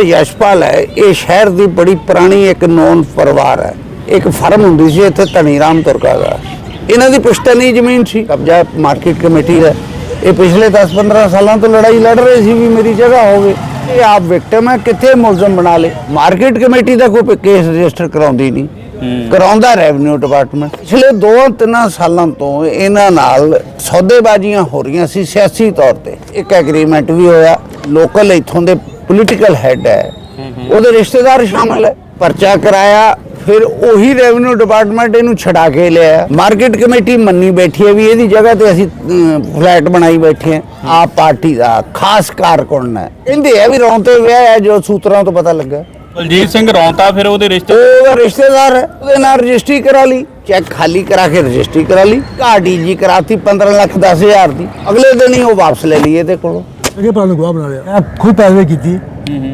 ਯਸ਼ਪਾਲ ਹੈ ਇਹ ਸ਼ਹਿਰ ਦੀ ਬੜੀ ਪੁਰਾਣੀ ਇੱਕ ਨੌਨ ਪਰਿਵਾਰ ਹੈ। ਇੱਕ ਫਰਮ ਹੁੰਦੀ ਸੀ ਇੱਥੇ ਧਨੀ ਰਾਮ ਤੁਰਕਾ ਦਾ। ਇਹਨਾਂ ਦੀ ਪੁਸ਼ਤਨੀ ਜ਼ਮੀਨ ਸੀ ਕਬਜ਼ਾ ਮਾਰਕੀਟ ਕਮੇਟੀ ਦਾ। ਇਹ ਪਿਛਲੇ 10-15 ਸਾਲਾਂ ਤੋਂ ਲੜਾਈ ਲੜ ਰਹੇ ਸੀ ਵੀ ਮੇਰੀ ਜਗ੍ਹਾ ਹੋਵੇ। ਇਹ ਆਪ ਵਿਕਟਮ ਹੈ ਕਿੱਥੇ ਮੁਲਜ਼ਮ ਬਣਾ ਲੇ? ਮਾਰਕੀਟ ਕਮੇਟੀ ਦਾ ਕੋਈ ਕੇਸ ਰਜਿਸਟਰ ਕਰਾਉਂਦੀ ਨਹੀਂ। ਕਰਾਉਂਦਾ ਰੈਵਨਿਊ ਡਿਪਾਰਟਮੈਂਟ ਪਿਛਲੇ 2-3 ਸਾਲਾਂ ਤੋਂ ਇਹਨਾਂ ਨਾਲ ਸੌਦੇਬਾਜ਼ੀਆਂ ਹੋ ਰਹੀਆਂ ਸੀ ਸਿਆਸੀ ਤੌਰ ਤੇ। ਇੱਕ ਐਗਰੀਮੈਂਟ ਵੀ ਹੋਇਆ ਲੋਕਲ ਇੱਥੋਂ ਦੇ ਪੋਲੀਟੀਕਲ ਹੈੱਡ ਹੈ। ਉਹਦੇ ਰਿਸ਼ਤੇਦਾਰ ਸ਼ਾਮਲ ਹੈ। ਪਰਚਾ ਕਰਾਇਆ ਫਿਰ ਉਹੀ ਰੈਵਨਿਊ ਡਿਪਾਰਟਮੈਂਟ ਇਹਨੂੰ ਛਡਾ ਕੇ ਲਿਆ। ਮਾਰਕੀਟ ਕਮੇਟੀ ਮੰਨੀ ਬੈਠੀ ਹੈ ਵੀ ਇਹਦੀ ਜਗ੍ਹਾ ਤੇ ਅਸੀਂ ਫਲੈਟ ਬਣਾਈ ਬੈਠੇ ਹਾਂ। ਆਪ ਪਾਰਟੀ ਦਾ ਖਾਸ ਕਾਰਕੁਨ ਹੈ। ਕਹਿੰਦੇ ਆ ਵੀ ਰੌਂਤੇ ਵਿਆਹ ਹੈ ਜੋ ਸੂਤਰਾਂ ਤੋਂ ਪਤਾ ਲੱਗਾ। ਬਲਜੀਤ ਸਿੰਘ ਰੌਂਤਾ ਫਿਰ ਉਹਦੇ ਰਿਸ਼ਤੇ ਉਹ ਰਿਸ਼ਤੇਦਾਰ ਹੈ। ਉਹਦੇ ਨਾਲ ਰਜਿਸਟਰੀ ਕਰਾ ਲਈ। ਚੈੱਕ ਖਾਲੀ ਕਰਾ ਕੇ ਰਜਿਸਟਰੀ ਕਰਾ ਲਈ। ਘਾਟੀ ਜੀ ਕਰਾਤੀ 15 ਲੱਖ 10 ਹਜ਼ਾਰ ਦੀ। ਅਗਲੇ ਦਿਨ ਹੀ ਉਹ ਵਾਪਸ ਲੈ ਲਈ ਇਹਦੇ ਕੋਲੋਂ। ਅੱਗੇ ਪਰ ਗਵਾਹ ਬਣਾ ਲਿਆ। ਮੈਂ ਖੁਦ ਪੈਰਵੇ ਕੀਤੀ।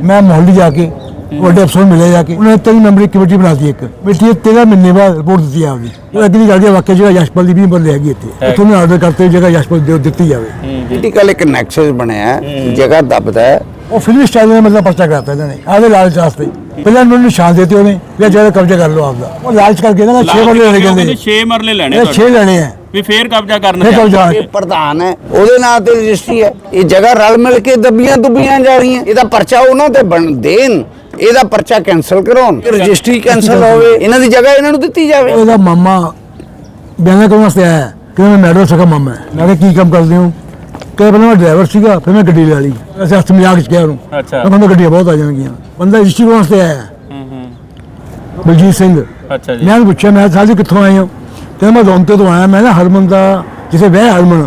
ਮੈਂ ਮੁਹੱਲੀ ਜਾ ਕੇ ਵੱਡੇ ਅਫਸਰ ਮਿਲੇ ਜਾ ਕੇ। ਉਹਨੇ ਤਿੰਨ ਮੈਂਬਰੀ ਕਮੇਟੀ ਬਣਾਤੀ ਇੱਕ। ਕਮੇਟੀ ਨੇ 13 ਮਹੀਨੇ ਬਾਅਦ ਰਿਪੋਰਟ ਦਿੱਤੀ ਆ ਆਪਦੀ ਉਹ ਅਗਲੀ ਗੱਲ ਇਹ ਵਾਕਿਆ ਜਿਹੜਾ ਯਸ਼ਪਾਲ ਦੀ ਵੀ ਬੰਦੇ ਹੈਗੀ ਇੱਥੇ। ਉੱਥੋਂ ਨੇ ਆਰਡਰ ਕਰਤੇ ਜਗ੍ਹਾ ਯਸ਼ਪਾਲ ਦੇ ਦਿੱਤੀ ਜਾਵੇ। ਪੋਲੀਟੀਕਲ ਇੱਕ ਨੈਕਸਸ ਬਣਿਆ ਜਗ੍ਹਾ ਦੱਬਦਾ ਉਹ ਫਿਲਮੀ ਸਟਾਈਲ ਨੇ ਮਤਲਬ ਪਰਚਾ ਕਰਾਤਾ ਇਹਨਾਂ ਨੇ। ਆਦੇ ਲਾਲਚ ਵਾਸਤੇ। ਪਹਿਲਾਂ ਉਹਨਾਂ ਨੂੰ ਨਿਸ਼ਾਨ ਦਿੱਤੇ ਉਹਨੇ ਜਿਹੜਾ ਕਬਜ਼ਾ ਕਰ ਲਓ ਆਪਦਾ। ਉਹ ਲਾਲਚ ਕਰਕੇ ਨਾ 6 ਮਰਲੇ ਲੈਣੇ ਕਹਿੰਦੇ। 6 ਮਰਲੇ ਲੈਣੇ ਇਹ 6 ਲੈਣੇ ਆ। ਵੀ ਫੇਰ ਕਬਜ਼ਾ ਕਰਨ ਫਿਰ ਇਹ ਪ੍ਰਧਾਨ ਹੈ ਉਹਦੇ ਨਾਂ ਤੇ ਰਜਿਸਟਰੀ ਹੈ। ਇਹ ਜਗ੍ਹਾ ਰਲ ਮਿਲ ਕੇ ਦੱਬੀਆਂ ਦੁੱਬੀਆਂ ਜਾ ਰਹੀਆਂ ਇਹਦਾ ਪਰਚਾ ਉਹਨਾਂ ਤੇ ਬਣ ਦੇਣ। ਇਹਦਾ ਪਰਚਾ ਕੈਨਸਲ ਕਰਾਉਣ। ਰਜਿਸਟਰੀ ਕੈਨਸਲ ਹੋਵੇ ਇਹਨਾਂ ਦੀ ਜਗ੍ਹਾ ਇਹਨਾਂ ਨੂੰ ਦਿੱਤੀ ਜਾਵੇ। ਉਹਦਾ ਮਾਮਾ ਬਿਆਨ ਕਰਨ ਵਾਸਤੇ ਆਇਆ। ਕਿ ਮੈਂ ਮੈਡਮ ਸਕਾ ਮਾਮਾ ਹੈ। ਮੈਂ ਕਿਹਾ ਕੀ ਕੰਮ ਕਰਦੇ ਹੋ? ਕਹੇ ਪਹਿਲਾਂ ਮੈਂ ਡਰਾਈਵਰ ਸੀਗਾ ਫਿਰ ਮੈਂ ਗੱਡੀ ਲੈ ਲਈ। ਅਸੀਂ ਹੱਥ ਮਜ਼ਾਕ ਚ ਕਿਹਾ ਉਹਨੂੰ। ਅੱਛਾ। ਮੈਂ ਕਹਿੰਦਾ ਗੱਡੀਆਂ ਬਹੁਤ ਆ ਜਾਣਗੀਆਂ। ਬੰਦਾ ਰਜਿਸਟਰੀ ਕਰਨ ਵਾਸਤੇ ਆਇਆ ਹੂੰ। ਹੂੰ ਬਲਜੀਤ ਸਿੰਘ। ਅੱਛਾ ਜੀ। ਮੈਂ ਉਹਨੂੰ ਪੁੱਛਿਆ ਮੈਂ ਸਾਜੀ ਕਿੱਥੋਂ ਆਏ ਹੋ? ਕਹਿੰਦਾ ਮੈਂ ਰੌਂਤੇ ਤੋਂ ਆਇਆ ਮੈਂ ਨਾ ਹਰਮਨ ਦਾ ਜਿਸੇ ਵਹਿ ਹਰਮਨ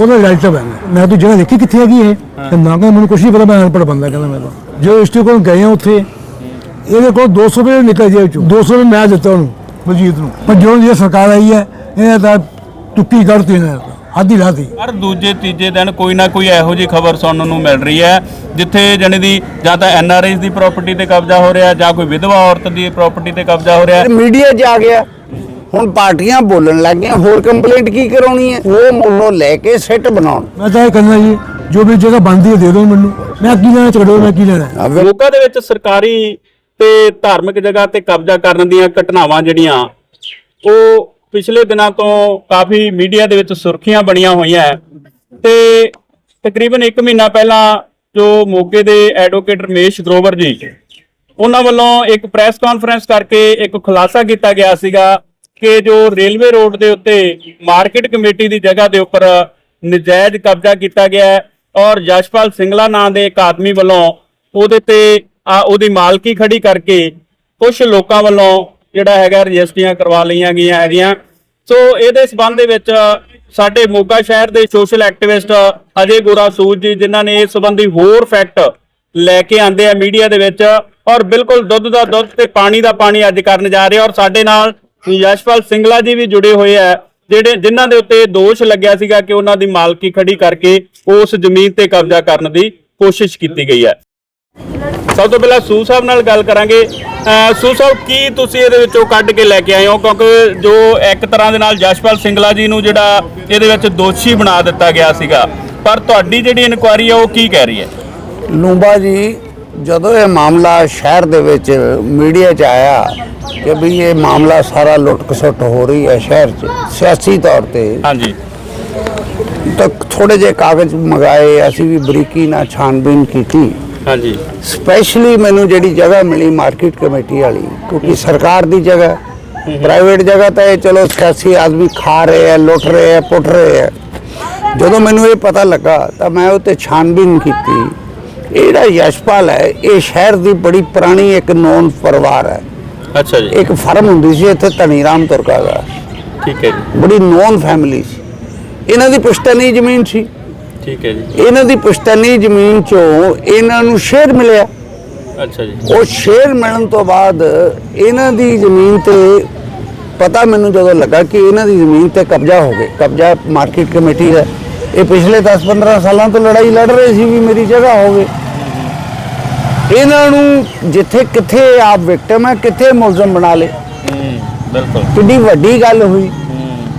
ਉਹਦਾ ਰਿਲੇਟਿਵ ਹੈ ਮੈਂ। ਮੈਂ ਤੂੰ ਜਗ੍ਹਾ ਦੇਖੀ ਕਿੱਥੇ ਹੈਗੀ ਇਹ? ਕਹਿੰਦਾ ਕਿ ਮੈਨੂੰ ਕੁਛ ਨਹੀਂ ਪਤਾ ਮੈਂ ਅਨਪੜ੍ਹ ਬੰਦਾ ਕਹਿੰਦਾ ਮੈਂ ਤਾਂ। ਜੋ ਰਜਿਸਟਰੀ ਕੋਲ ਗਏ ਆ ਉੱਥੇ ਇਹਦੇ ਕੋਲ 200 ਰੁਪਏ ਨਿਕਲ ਜੇ ਚੋਂ 200 ਰੁਪਏ ਮੈਂ ਦਿੱਤਾ ਉਹਨੂੰ ਬਲਜੀਤ ਨੂੰ। ਪਰ ਜੋ ਇਹ ਸਰਕਾਰ ਆਈ ਹੈ ਇਹ ਤਾਂ ਟੁੱਕੀ ਕਰਤੀ ਇਹਨੇ ਤਾਂ, ਹੱਦ ਹੀ ਲਾਤੀ ਹਰ ਦੂਜੇ ਤੀਜੇ ਦਿਨ ਕੋਈ ਨਾ ਕੋਈ ਇਹੋ ਜਿਹੀ ਖਬਰ ਸੁਣਨ ਨੂੰ ਮਿਲ ਰਹੀ ਹੈ ਜਿੱਥੇ ਜਣੇ ਦੀ ਜਾਂ ਤਾਂ ਐਨਆਰਆਈਜ਼ ਦੀ ਪ੍ਰਾਪਰਟੀ ਤੇ ਕਬਜ਼ਾ ਹੋ ਰਿਹਾ ਜਾਂ ਕੋਈ ਵਿਧਵਾ ਔਰਤ ਦੀ ਪ੍ਰਾਪਰਟੀ ਤੇ ਕਬਜ਼ਾ ਹੋ ਰਿਹਾ। ਮੀਡੀਆ 'ਚ ਆ ਗਿਆ। ਹੁਣ ਪਾਰਟੀਆਂ ਬੋਲਣ ਲੱਗ ਗਈਆਂ ਹੋਰ ਕੰਪਲੇਂਟ ਕੀ ਕਰਾਉਣੀ ਹੈ? ਉਹ ਮੁੱਲੋਂ ਲੈ ਕੇ ਸਿੱਟ ਬਣਾਉਣ। ਮੈਂ ਤਾਂ ਇਹ ਕਹਿੰਦਾ ਜੀ ਜੋ ਵੀ ਜਗ੍ਹਾ ਬਣਦੀ ਹੈ ਦੇ ਦਿਓ ਮੈਨੂੰ। ਮੈਂ ਕੀ ਲੈਣਾ ਝਗੜੋ ਮੈਂ ਕੀ ਲੈਣਾ? ਮੋਗਾ ਦੇ ਵਿੱਚ ਸਰਕਾਰੀ ਤੇ ਧਾਰਮਿਕ ਜਗ੍ਹਾ ਤੇ ਕਬਜ਼ਾ ਕਰਨ ਦੀਆਂ ਘਟਨਾਵਾਂ ਜਿਹੜੀਆਂ ਉਹ ਪਿਛਲੇ ਦਿਨਾਂ ਤੋਂ ਕਾਫੀ ਮੀਡੀਆ ਦੇ ਵਿੱਚ ਸੁਰਖੀਆਂ ਬਣੀਆਂ ਹੋਈਆਂ ਹੈ। ਤੇ ਤਕਰੀਬਨ 1 ਮਹੀਨਾ ਪਹਿਲਾਂ ਜੋ ਮੋਗੇ ਦੇ ਐਡਵੋਕੇਟ ਰਮੇਸ਼ ਗਰੋਵਰ ਜੀ ਉਹਨਾਂ ਵੱਲੋਂ ਇੱਕ ਪ੍ਰੈਸ ਕਾਨਫਰੰਸ ਕਰਕੇ ਇੱਕ ਖੁਲਾਸਾ ਕੀਤਾ ਗਿਆ ਸੀਗਾ ਕਿ ਜੋ ਰੇਲਵੇ ਰੋਡ ਦੇ ਉੱਤੇ ਮਾਰਕੀਟ ਕਮੇਟੀ ਦੀ ਜਗ੍ਹਾ ਦੇ ਉੱਪਰ ਨਜਾਇਜ਼ ਕਬਜ਼ਾ ਕੀਤਾ ਗਿਆ ਹੈ ਔਰ ਯਸ਼ਪਾਲ ਸਿੰਗਲਾ ਨਾਂ ਦੇ ਇੱਕ ਆਦਮੀ ਵੱਲੋਂ ਉਹਦੇ ਤੇ ਉਹਦੀ ਮਾਲਕੀ ਖੜੀ ਕਰਕੇ ਕੁਝ ਲੋਕਾਂ ਵੱਲੋਂ ਜਿਹੜਾ ਹੈਗਾ ਰਜਿਸਟਰੀਆਂ ਕਰਵਾ ਲਈਆਂ ਗਈਆਂ ਹੈਗੀਆਂ। ਸੋ ਇਹਦੇ ਸਬੰਧ ਦੇ ਵਿੱਚ ਸਾਡੇ ਮੋਗਾ ਸ਼ਹਿਰ ਦੇ ਸੋਸ਼ਲ ਐਕਟਿਵਿਸਟ ਅਜੇ ਗੋਰਾ ਸੂਦ ਜੀ, ਜਿਨ੍ਹਾਂ ਨੇ ਇਸ ਸੰਬੰਧੀ ਹੋਰ ਫੈਕਟ ਲੈ ਕੇ ਆਂਦੇ ਆ ਮੀਡੀਆ ਦੇ ਵਿੱਚ ਔਰ ਬਿਲਕੁਲ ਦੁੱਧ ਦਾ ਦੁੱਧ ਤੇ ਪਾਣੀ ਦਾ ਪਾਣੀ ਅੱਜ ਕਰਨ ਜਾ ਰਹੇ ਔਰ ਸਾਡੇ ਨਾਲ ਯਸ਼ਪਾਲ ਸਿੰਗਲਾ ਜੀ ਵੀ ਜੁੜੇ ਹੋਏ ਆ, ਜਿਹੜੇ ਜਿਨ੍ਹਾਂ ਦੇ ਉੱਤੇ ਦੋਸ਼ ਲੱਗਿਆ ਸੀਗਾ ਕਿ ਉਹਨਾਂ ਦੀ ਮਾਲਕੀ ਖੜੀ ਕਰਕੇ ਉਸ ਜ਼ਮੀਨ ਤੇ ਕਬਜ਼ਾ ਕਰਨ ਦੀ ਕੋਸ਼ਿਸ਼ ਕੀਤੀ ਗਈ ਹੈ। ਸਭ ਤੋਂ ਪਹਿਲਾਂ ਸੂ ਸਾਹਿਬ ਨਾਲ ਗੱਲ ਕਰਾਂਗੇ। ਸੂ ਸਾਹਿਬ, ਕੀ ਤੁਸੀਂ ਇਹਦੇ ਵਿੱਚੋਂ ਕੱਢ ਕੇ ਲੈ ਕੇ ਆਏ ਹੋ? ਕਿਉਂਕਿ ਜੋ ਇੱਕ ਤਰ੍ਹਾਂ ਦੇ ਨਾਲ ਜਸ਼ਪਾਲ ਸਿੰਗਲਾ ਜੀ ਨੂੰ ਜਿਹੜਾ ਇਹਦੇ ਵਿੱਚ ਦੋਸ਼ੀ ਬਣਾ ਦਿੱਤਾ ਗਿਆ ਸੀਗਾ। ਪਰ ਤੁਹਾਡੀ ਜਿਹੜੀ ਇਨਕੁਆਇਰੀ ਹੈ ਉਹ ਕੀ ਕਹਿ ਰਹੀ ਹੈ? ਲੂੰਬਾ ਜੀ ਜਦੋਂ ਇਹ ਮਾਮਲਾ ਸ਼ਹਿਰ ਦੇ ਵਿੱਚ ਮੀਡੀਆ 'ਚ ਆਇਆ ਕਿ ਵੀ ਇਹ ਮਾਮਲਾ ਸਾਰਾ ਲੁੱਟ ਖਸੁੱਟ ਹੋ ਰਹੀ ਹੈ ਸ਼ਹਿਰ 'ਚ ਸਿਆਸੀ ਤੌਰ ਤੇ। ਹਾਂਜੀ। ਤਾਂ ਥੋੜੇ ਜਿਹੇ ਕਾਗਜ਼ ਮੰਗਾਏ ਅਸੀਂ ਵੀ ਬਰੀਕੀ ਨਾਲ ਛਾਨਬੀਨ ਕੀਤੀ। ਹਾਂਜੀ। ਸਪੈਸ਼ਲੀ ਮੈਨੂੰ ਜਿਹੜੀ ਜਗ੍ਹਾ ਮਿਲੀ ਮਾਰਕੀਟ ਕਮੇਟੀ ਵਾਲੀ ਕਿਉਂਕਿ ਸਰਕਾਰ ਦੀ ਜਗ੍ਹਾ ਪ੍ਰਾਈਵੇਟ ਜਗ੍ਹਾ ਤਾਂ ਇਹ ਚਲੋ ਸਿਆਸੀ ਆਦਮੀ ਖਾ ਰਹੇ ਆ ਲੁੱਟ ਰਹੇ ਆ ਪੁੱਟ ਰਹੇ ਆ ਜਦੋਂ ਮੈਨੂੰ ਇਹ ਪਤਾ ਲੱਗਾ ਤਾਂ ਮੈਂ ਉੱਤੇ ਛਾਨਬੀਨ ਕੀਤੀ। ਇਹ ਜਿਹੜਾ ਯਸ਼ਪਾਲ ਹੈ ਇਹ ਸ਼ਹਿਰ ਦੀ ਬੜੀ ਪੁਰਾਣੀ ਇੱਕ ਨੌਨ ਪਰਿਵਾਰ ਹੈ। ਅੱਛਾ ਜੀ। ਇੱਕ ਫਰਮ ਹੁੰਦੀ ਸੀ ਇੱਥੇ ਧਨੀ ਰਾਮ ਤੁਰਕਾ ਦਾ। ਠੀਕ ਹੈ ਜੀ। ਬੜੀ ਨੌਨ ਫੈਮਿਲੀ ਸੀ। ਇਹਨਾਂ ਦੀ ਪੁਸ਼ਤਨੀ ਜ਼ਮੀਨ ਸੀ। ਠੀਕ ਹੈ ਜੀ। ਇਹਨਾਂ ਦੀ ਪੁਸ਼ਤਨੀ ਜ਼ਮੀਨ ਚੋਂ ਇਹਨਾਂ ਨੂੰ ਸ਼ੇਅਰ ਮਿਲਿਆ। ਅੱਛਾ ਜੀ। ਉਹ ਸ਼ੇਅਰ ਮਿਲਣ ਤੋਂ ਬਾਅਦ ਇਹਨਾਂ ਦੀ ਜ਼ਮੀਨ ਤੇ ਪਤਾ ਮੈਨੂੰ ਜਦੋਂ ਲੱਗਾ ਕਿ ਇਹਨਾਂ ਦੀ ਜ਼ਮੀਨ ਤੇ ਕਬਜ਼ਾ ਹੋ ਗਿਆ। ਕਬਜ਼ਾ ਮਾਰਕੀਟ ਕਮੇਟੀ ਦਾ। ਇਹ ਪਿਛਲੇ 10-15 ਸਾਲਾਂ ਤੋਂ ਲੜਾਈ ਲੜ ਰਹੇ ਸੀ ਵੀ ਮੇਰੀ ਜਗ੍ਹਾ ਹੋਵੇ। ਇਹਨਾਂ ਨੂੰ ਜਿੱਥੇ ਕਿੱਥੇ ਆਪ ਵਿਕਟਮ ਹੈ ਕਿੱਥੇ ਮੁਲਜ਼ਮ ਬਣਾ ਲੇ ਹੂੰ ਬਿਲਕੁਲ। ਕਿੰਨੀ ਵੱਡੀ ਗੱਲ ਹੋਈ।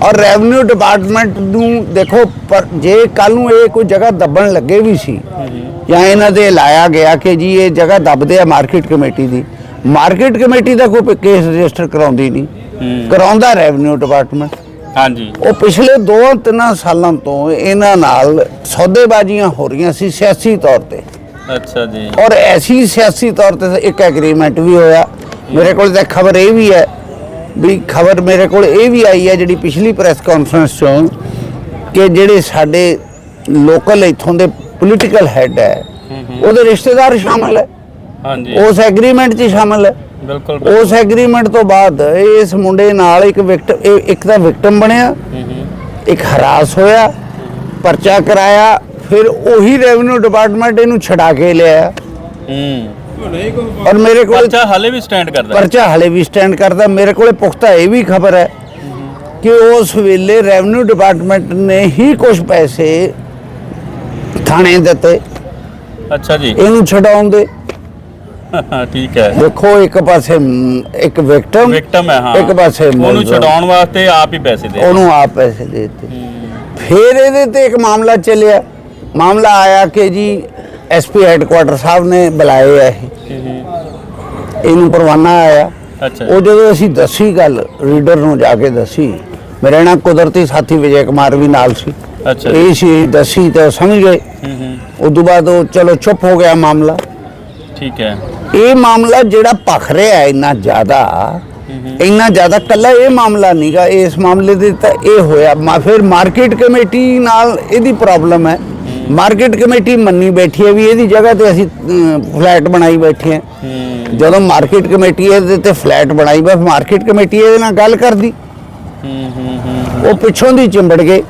ਔਰ ਰੈਵਨਿਊ ਡਿਪਾਰਟਮੈਂਟ ਨੂੰ ਦੇਖੋ ਪਰ ਜੇ ਕੱਲ ਨੂੰ ਇਹ ਕੋਈ ਜਗ੍ਹਾ ਦੱਬਣ ਲੱਗੇ ਵੀ ਸੀ ਜਾਂ ਇਹਨਾਂ ਦੇ ਲਾਇਆ ਗਿਆ ਕਿ ਜੀ ਇਹ ਜਗ੍ਹਾ ਦੱਬਦੇ ਆ ਮਾਰਕੀਟ ਕਮੇਟੀ ਦੀ ਮਾਰਕੀਟ ਕਮੇਟੀ ਦਾ ਕੋਈ ਕੇਸ ਰਜਿਸਟਰ ਕਰਾਉਂਦੀ ਨਹੀਂ। ਕਰਾਉਂਦਾ ਰੈਵਨਿਊ ਡਿਪਾਰਟਮੈਂਟ ਹਾਂਜੀ। ਉਹ ਪਿਛਲੇ 2-3 ਸਾਲਾਂ ਤੋਂ ਇਹਨਾਂ ਨਾਲ ਸੌਦੇਬਾਜ਼ੀਆਂ ਹੋ ਰਹੀਆਂ ਸੀ ਸਿਆਸੀ ਤੌਰ ਤੇ। ਅੱਛਾ ਜੀ। ਔਰ ਐਸੀ ਸਿਆਸੀ ਤੌਰ ਤੇ ਇੱਕ ਐਗਰੀਮੈਂਟ ਵੀ ਹੋਇਆ। ਮੇਰੇ ਕੋਲ ਤਾਂ ਖਬਰ ਇਹ ਵੀ ਹੈ ਵੀ ਖਬਰ ਮੇਰੇ ਕੋਲ ਇਹ ਵੀ ਆਈ ਹੈ ਜਿਹੜੀ ਪਿਛਲੀ ਪ੍ਰੈਸ ਕਾਨਫਰੰਸ ਚੋਂ ਕਿ ਜਿਹੜੇ ਸਾਡੇ ਲੋਕਲ ਇਥੋਂ ਦੇ ਪੋਲੀਟੀਕਲ ਹੈੱਡ ਹੈ। ਉਹਦੇ ਰਿਸ਼ਤੇਦਾਰ ਸ਼ਾਮਲ ਹੈ। ਹਾਂਜੀ। ਉਸ ਐਗਰੀਮੈਂਟ 'ਚ ਸ਼ਾਮਲ ਹੈ। ਬਿਲਕੁਲ ਉਸ ਐਗਰੀਮੈਂਟ ਤੋਂ ਬਾਅਦ ਇਸ ਮੁੰਡੇ ਨਾਲ ਇੱਕ ਵਿਕਟਮ ਇੱਕ ਤਾਂ ਵਿਕਟਮ ਬਣਿਆ ਇੱਕ ਹਰਾਸ ਹੋਇਆ ਪਰਚਾ ਕਰਾਇਆ ਫਿਰ ਉਹੀ ਰੈਵਨਿਊ ਡਿਪਾਰਟਮੈਂਟ ਇਹਨੂੰ ਛਡਾ ਕੇ ਲਿਆ ਹੂੰ। ਔਰ ਮੇਰੇ ਕੋਲ ਪਰਚਾ ਹਾਲੇ ਵੀ ਸਟੈਂਡ ਕਰਦਾ। ਪਰਚਾ ਹਲੇ ਵੀ ਸਟੈਂਡ ਕਰਦਾ। ਮੇਰੇ ਕੋਲੇ ਪੁਖਤਾ ਇਹ ਵੀ ਖਬਰ ਹੈ ਕਿ ਉਸ ਵੇਲੇ ਰੈਵਨਿਊ ਡਿਪਾਰਟਮੈਂਟ ਨੇ ਹੀ ਕੁਝ ਪੈਸੇ ਥਾਣੇ ਦਿੱਤੇ। ਅੱਛਾ ਜੀ। ਇਹਨੂੰ ਛਡਾਉਣ ਦੇ। ਠੀਕ ਹੈ। ਦੇਖੋ ਇੱਕ ਪਾਸੇ ਮ, ਇੱਕ ਵਿਕਟਮ ਵਿਕਟਮ ਹੈ ਹਾਂ। ਇੱਕ ਪਾਸੇ ਉਹਨੂੰ ਮੁਲਜ਼ਮ। ਛਡਾਉਣ ਵਾਸਤੇ ਆਪ ਹੀ ਪੈਸੇ ਦੇ ਉਹਨੂੰ ਆਪ ਪੈਸੇ ਦੇ ਦਿੱਤੇ। ਫਿਰ ਇਹਦੇ ਤੇ ਇੱਕ ਮਾਮਲਾ ਚੱਲਿਆ। ਮਾਮਲਾ ਆਇਆ ਕਿ ਜੀ ਐਸਪੀ ਹੈੱਡਕੁਆਟਰ ਸਾਹਿਬ ਨੇ ਬੁਲਾਏ ਆ ਇਹ। ਇਹਨੂੰ ਪਰਵਾਨਾ ਆਇਆ। ਅੱਛਾ। ਉਹ ਜਦੋਂ ਅਸੀਂ ਦੱਸੀ ਗੱਲ ਰੀਡਰ ਨੂੰ ਜਾ ਕੇ ਦੱਸੀ ਮੇਰੇ ਨਾਲ ਕੁਦਰਤੀ ਸਾਥੀ ਵਿਜੇ ਕੁਮਾਰ ਵੀ ਨਾਲ ਸੀ। ਅੱਛਾ ਜੀ। ਇਹ ਸੀ ਦੱਸੀ ਤੇ ਉਹ ਸਮਝ ਗਏ। ਹੂੰ ਹੂੰ। ਉਸ ਤੋਂ ਬਾਅਦ ਉਹ ਚਲੋ ਚੁੱਪ ਹੋ ਗਿਆ ਮਾਮਲਾ। ਠੀਕ ਹੈ। ਇਹ ਮਾਮਲਾ ਜਿਹੜਾ ਭਖ ਰਿਹਾ ਹੈ ਇੰਨਾ ਜ਼ਿਆਦਾ ਇੰਨਾ ਜ਼ਿਆਦਾ ਕੱਲਾ ਇਹ ਮਾਮਲਾ ਨਹੀਂਗਾ। ਇਸ ਮਾਮਲੇ ਦੇ ਤਾਂ ਇਹ ਹੋਇਆ ਮਾ- ਫਿਰ ਮਾਰਕੀਟ ਕਮੇਟੀ ਨਾਲ ਇਹਦੀ ਪ੍ਰੋਬਲਮ ਹੈ। ਮਾਰਕੀਟ ਕਮੇਟੀ ਮੰਨੀ ਬੈਠੀ ਹੈ ਵੀ ਇਹਦੀ ਜਗ੍ਹਾ ਤੇ ਅਸੀਂ ਫਲੈਟ ਬਣਾਈ ਬੈਠੇ ਹਾਂ। ਜਦੋਂ ਮਾਰਕੀਟ ਕਮੇਟੀ ਇਹਦੇ ਤੇ ਫਲੈਟ ਬਣਾਈ ਬਸ ਮਾਰਕੀਟ ਕਮੇਟੀ ਇਹਦੇ ਨਾਲ ਗੱਲ ਕਰਦੀ। ਉਹ ਪਿੱਛੋਂ ਦੀ ਚਿੰਬੜ ਗਏ।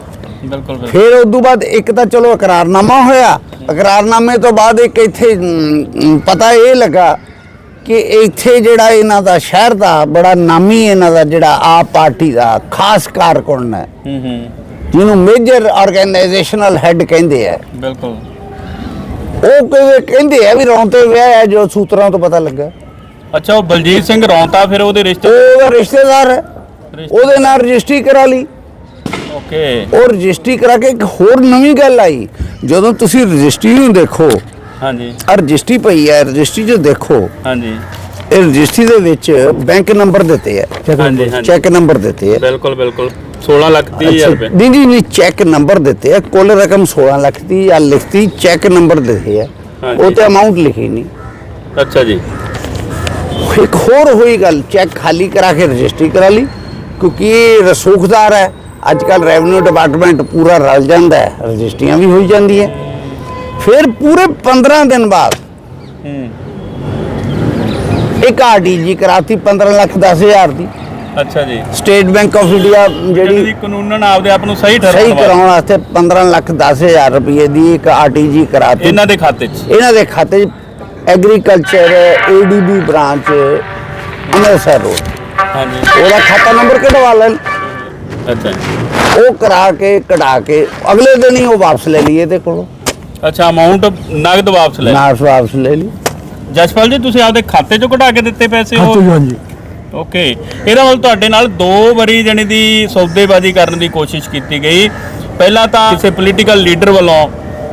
ਬਿਲਕੁਲ ਬਿਲਕੁਲ। ਫਿਰ ਉਸ ਤੋਂ ਬਾਅਦ ਇੱਕ ਤਾਂ ਚਲੋ ਇਕਰਾਰਨਾਮਾ ਹੋਇਆ। ਇਕਰਾਰਨਾਮੇ ਤੋਂ ਬਾਅਦ ਇੱਕ ਇੱਥੇ ਪਤਾ ਇਹ ਲੱਗਾ ਕਿ ਇੱਥੇ ਜਿਹੜਾ ਇਹਨਾਂ ਦਾ ਸ਼ਹਿਰ ਦਾ ਬੜਾ ਨਾਮੀ ਇਹਨਾਂ ਦਾ ਜਿਹੜਾ ਆਪ ਪਾਰਟੀ ਦਾ ਖਾਸ ਕਾਰਕੁਨ ਹੈ। ਹੂੰ ਹੂੰ। ਜਿਹਨੂੰ ਮੇਜਰ ਆਰਗੇਨਾਈਜੇਸ਼ਨਲ ਹੈੱਡ ਕਹਿੰਦੇ ਆ। ਬਿਲਕੁਲ। ਉਹ ਕਹਿੰਦੇ- ਕਹਿੰਦੇ ਆ ਵੀ ਰੌਂਤੇ ਵਿਆਹ ਹੈ ਜੋ ਸੂਤਰਾਂ ਤੋਂ ਪਤਾ ਲੱਗਾ। ਅੱਛਾ ਉਹ ਬਲਜੀਤ ਸਿੰਘ ਰੌਂਤਾ ਫਿਰ ਉਹਦੇ ਰਿਸ਼ਤੇ ਉਹ ਉਹਦਾ ਰਿਸ਼ਤੇਦਾਰ ਹੈ। ਉਹਦੇ ਨਾਲ ਰਜਿਸਟਰੀ ਕਰਾ ਲਈ। ਓਕੇ ਉਹ ਰਜਿਸਟਰੀ ਕਰਾ ਕੇ ਇੱਕ ਹੋਰ ਨਵੀਂ ਗੱਲ ਆਈ। ਜਦੋਂ ਤੁਸੀਂ ਰਜਿਸਟਰੀ ਨੂੰ ਦੇਖੋ ਹਾਂਜੀ। ਆ ਰਜਿਸਟਰੀ ਪਈ ਹੈ ਰਜਿਸਟਰੀ 'ਚ ਦੇਖੋ ਹਾਂਜੀ। ਇਹ ਰਜਿਸਟਰੀ ਦੇ ਵਿੱਚ ਬੈਂਕ ਨੰਬਰ ਦਿੱਤੇ ਹਾਂਜੀ ਹਾਂਜੀ। ਚੈੱਕ ਨੰਬਰ ਦਿੱਤੇ ਆ ਬਿਲਕੁਲ ਬਿਲਕੁਲ। 16 ਲੱਖ 30 ਹਜ਼ਾਰ ਰੁਪਏ। ਨਹੀਂ ਨਹੀਂ ਨਹੀਂ ਚੈੱਕ ਨੰਬਰ ਦਿੱਤੇ ਆ ਕੁੱਲ ਰਕਮ 16 ਲੱਖ ਦੀ ਆ ਲਿਖਤੀ ਚੈੱਕ ਨੰਬਰ ਦਿੱਤੇ ਹਾਂਜੀ। ਉਹ ਤੇ ਅਮਾਉਂਟ ਲਿਖੀ ਨਹੀਂ। ਅੱਛਾ ਜੀ। ਇੱਕ ਹੋਰ ਹੋਈ ਗੱਲ ਚੈੱਕ ਖਾਲੀ ਕਰਾ ਕੇ ਰਜਿਸਟਰੀ ਕਰਾ ਲਈ ਕਿਉਂਕਿ ਇਹ ਰਸੂਖਦਾਰ ਹੈ। ਅੱਜ ਕੱਲ ਰੈਵਨਿਊ ਡਿਪਾਰਟਮੈਂਟ ਪੂਰਾ ਰਲ ਜਾਂਦਾ ਹੈ ਰਜਿਸਟਰੀਆਂ ਵੀ ਹੋਈ ਜਾਂਦੀਆਂ ਫਿਰ ਪੂਰੇ 15 ਦਿਨ ਬਾਅਦ ਹੂੰ। ਇੱਕ ਆਰਡੀਜੀ ਕਰਾਤੀ 15 ਲੱਖ 10 ਹਜ਼ਾਰ ਦੀ। ਅੱਛਾ ਜੀ। ਸਟੇਟ ਬੈਂਕ ਆਫ ਇੰਡੀਆ ਜਿਹੜੀ ਜਿਹੜੀ ਕਾਨੂੰਨ ਆਪਦੇ ਆਪ ਨੂੰ ਸਹੀ ਸਹੀ ਠਹਿਰਾਉਣ ਵਾਸਤੇ। ਕਰਾਉਣ ਵਾਸਤੇ 15 ਲੱਖ 10 ਹਜ਼ਾਰ ਰੁਪਏ ਦੀ ਇੱਕ ਆਰਟੀਜੀ ਕਰਾਤੀ। ਇਹਨਾਂ ਦੇ ਖਾਤੇ 'ਚ। ਇਹਨਾਂ ਦੇ ਖਾਤੇ 'ਚ agriculture ADB branch Amritsar road ਹਾਂਜੀ। ਉਹਦਾ ਖਾਤਾ ਨੰਬਰ ਕਢਵਾ ਲੈਣ। ਅੱਛਾ। ਉਹ ਕਰਾ ਕੇ ਕਢਾ ਕੇ ਅਗਲੇ ਦਿਨ ਹੀ ਉਹ ਵਾਪਸ ਲੈ ਲਈ ਇਹਦੇ ਕੋਲੋਂ। ਅੱਛਾ ਅਮਾਉਂਟ ਨਗਦ ਵਾਪਸ ਲੈ ਨਾਲ ਵਾਪਸ ਲੈ ਲਈ। ਜਸਪਾਲ ਜੀ ਤੁਸੀਂ ਆਪਦੇ ਖਾਤੇ 'ਚੋਂ ਕਢਾ ਕੇ ਦਿੱਤੇ ਪੈਸੇ ਉਹ? ਚੋਂ ਹਾਂਜੀ। ਓਕੇ। ਇਹਦਾ ਮਤਲਬ ਤੁਹਾਡੇ ਨਾਲ ਦੋ ਵਾਰੀ ਜਣੀ ਦੀ ਸੌਦੇਬਾਜ਼ੀ ਕਰਨ ਦੀ ਕੋਸ਼ਿਸ਼ ਕੀਤੀ ਗਈ। ਪਹਿਲਾਂ ਤਾਂ ਕਿਸੇ ਪੋਲੀਟੀਕਲ ਲੀਡਰ ਵੱਲੋਂ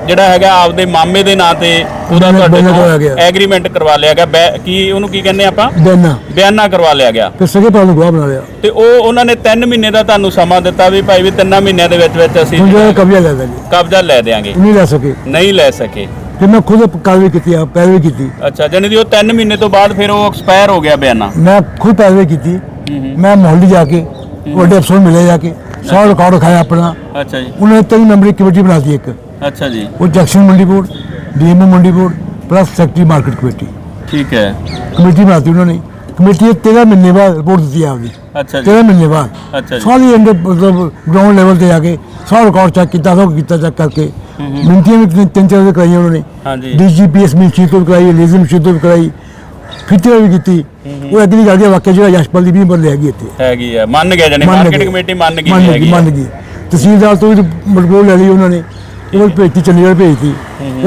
ਜਿਹੜਾ ਹੈਗਾ ਆਪਦੇ ਮਾਮੇ ਦੇ ਨਾਂ ਤੇ ਉਹਦਾ ਬਿਆਨਾ- ਤੁਹਾਡੇ ਬਿਆਨਾ ਤੋਂ। ਐਗਰੀਮੈਂਟ ਕਰਵਾ ਲਿਆ ਗਿਆ। ਕੀ ਉਹਨੂੰ ਕੀ ਕਹਿੰਦੇ ਆਪਾਂ? ਦੇਣਾ ਬਿਆਨਾ ਕਰਵਾ ਲਿਆ ਗਿਆ। ਫਿਰ ਸਕੇ ਪਾਲ ਨੂੰ ਗਵਾਹ ਬਣਾ ਲਿਆ। ਤੇ ਉਹ ਉਹਨਾਂ ਨੇ 3 ਮਹੀਨੇ ਦਾ ਤੁਹਾਨੂੰ ਸਮਾਂ ਦਿੱਤਾ ਵੀ ਭਾਈ ਵੀ 3 ਮਹੀਨਿਆਂ ਦੇ ਵਿੱਚ ਵਿੱਚ ਅਸੀਂ ਕਬਜ਼ਾ ਲੈ ਜੀ ਕਬਜ਼ਾ ਲੈ ਦੇਾਂਗੇ ਨਹੀਂ ਲੈ ਸਕੇ। ਨਹੀਂ ਲੈ ਸਕੇ। ਫਿਰ ਮੈਂ ਖੁਦ ਕਾਰਵਾਈ ਕੀਤੀ ਆ ਪੈਰਵੀ ਕੀਤੀ। ਅੱਛਾ ਜਣੀ ਦੀ ਉਹ 3 ਮਹੀਨੇ ਤੋਂ ਬਾਅਦ ਫਿਰ ਉਹ ਐਕਸਪਾਇਰ ਹੋ ਗਿਆ ਬਿਆਨਾ? ਮੈਂ ਖੁਦ ਪੈਰਵੀ ਕੀਤੀ। ਮੈਂ ਮੁਹੱਲੇ ਜਾ ਕੇ ਵੱਡੇ ਅਫਸਰ ਮਿਲੇ ਜਾ ਕੇ। ਸਾਰਾ ਰਿਕਾਰਡ ਦਿਖਾਇਆ ਆਪਣਾ। ਅੱਛਾ ਜੀ। ਉਹਨਾਂ ਤਿੰਨ ਮੈਂਬਰੀ ਕਮੇਟੀ ਬਣਾਤੀ ਇੱਕ। ਅੱਛਾ ਜੀ। ਉਹ junction Mandi board DMO Mandi board plus secretary market committee ਠੀਕ ਹੈ। ਕਮੇਟੀ ਬਣਾਤੀ ਉਹਨਾਂ ਨੇ। ਕਮੇਟੀ ਨੇ 13 ਮਹੀਨੇ ਬਾਅਦ ਰਿਪੋਰਟ ਦਿੱਤੀ ਆਪਦੀ। ਅੱਛਾ ਜੀ। 13 ਮਹੀਨੇ ਬਾਅਦ। ਅੱਛਾ ਜੀ। ਸਾਰੀ ਅੰਦਰ ਮਤਲਬ ਗਰਾਊਂਡ ਲੈਵਲ ਤੇ ਜਾ ਕੇ ਸਾਰਾ ਰਿਕਾਰਡ ਚੈੱਕ ਕੀਤਾ ਸਭ ਕੀਤਾ ਚੈੱਕ ਕਰਕੇ। ਮਿੰਟੀਆਂ ਵੀ ਤਿੰਨ- ਤਿੰਨ ਚਾਰ ਦੇ ਕਰਾਈਆਂ ਉਹਨਾਂ ਨੇ। ਹਾਂਜੀ। ਡੀਜੀਪੀਐਸ ਮਿਲਸ਼ੀ ਤੋਂ ਵੀ ਕਰਾਈ ਲੇਜ਼ਮ ਸ਼ੀਟ ਤੋਂ ਵੀ ਕਰਾਈ। ਫਿੱਟਰ ਵੀ ਕੀਤੀ। ਉਹ ਐਗਰੀ ਗੱਲ ਦੇ ਵਾਕਿਆ ਜਿਹੜਾ ਯਸ਼ਪਾਲ ਦੀ ਵੀ ਬੰਦੇ ਹੈਗੀ ਇੱਥੇ। ਹੈਗੀ ਹੈ ਮੰਨ ਗਿਆ ਜਣੀ ਮੰਨ ਮਾਰਕੀਟ ਗਏ। ਕਮੇਟੀ ਮੰਨ ਗਈ ਮੰਨ ਗਈ ਹੈਗੀ ਮੰਨ ਹੈ। ਗਈ। ਤਹਿਸੀਲਦਾਰ ਤੋਂ ਵੀ ਰਿਪੋਰਟ ਲੈ ਲਈ ਉਹਨਾਂ ਨੇ। ਉਹ ਭੇਜਤੀ ਚੰਡੀਗੜ੍ਹ ਭੇਜਤੀ।